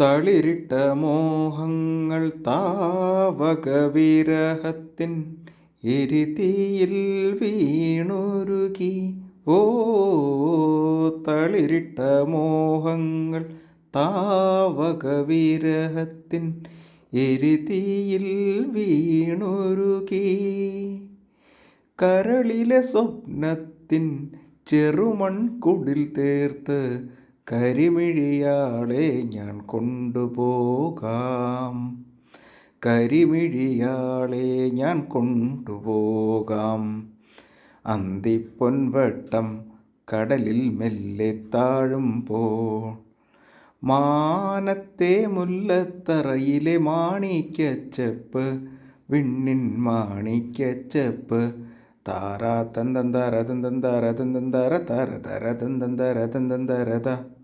തളിരിട്ട മോഹങ്ങൾ താവക വിരഹത്തിൻ എരിതീയിൽ വീണുരുകി. ഓ തളിരിട്ട മോഹങ്ങൾ താവക വിരഹത്തിൻ എരിതീയിൽ വീണുരുകി. കരളിലെ സ്വപ്നത്തിൻ ചെറുമൺകുടിൽ തീർത്ത് കരിമിഴിയാളെ ഞാൻ കൊണ്ടുപോകാം. കരിമിഴിയാളെ ഞാൻ കൊണ്ടുപോകാം. അന്തിപ്പൊൻവട്ടം കടലിൽ മെല്ലെ താഴുമ്പോൾ മാനത്തെ മുല്ലത്തറയിലെ മാണിക്കച്ചപ്പ് വിണ്ണിൻ മാണിക്കച്ചപ്പ് താരാ തന്തന്തര തന്തന്തര തന്തന്തര തര തര തന്തന്തര തന്തന്തര ത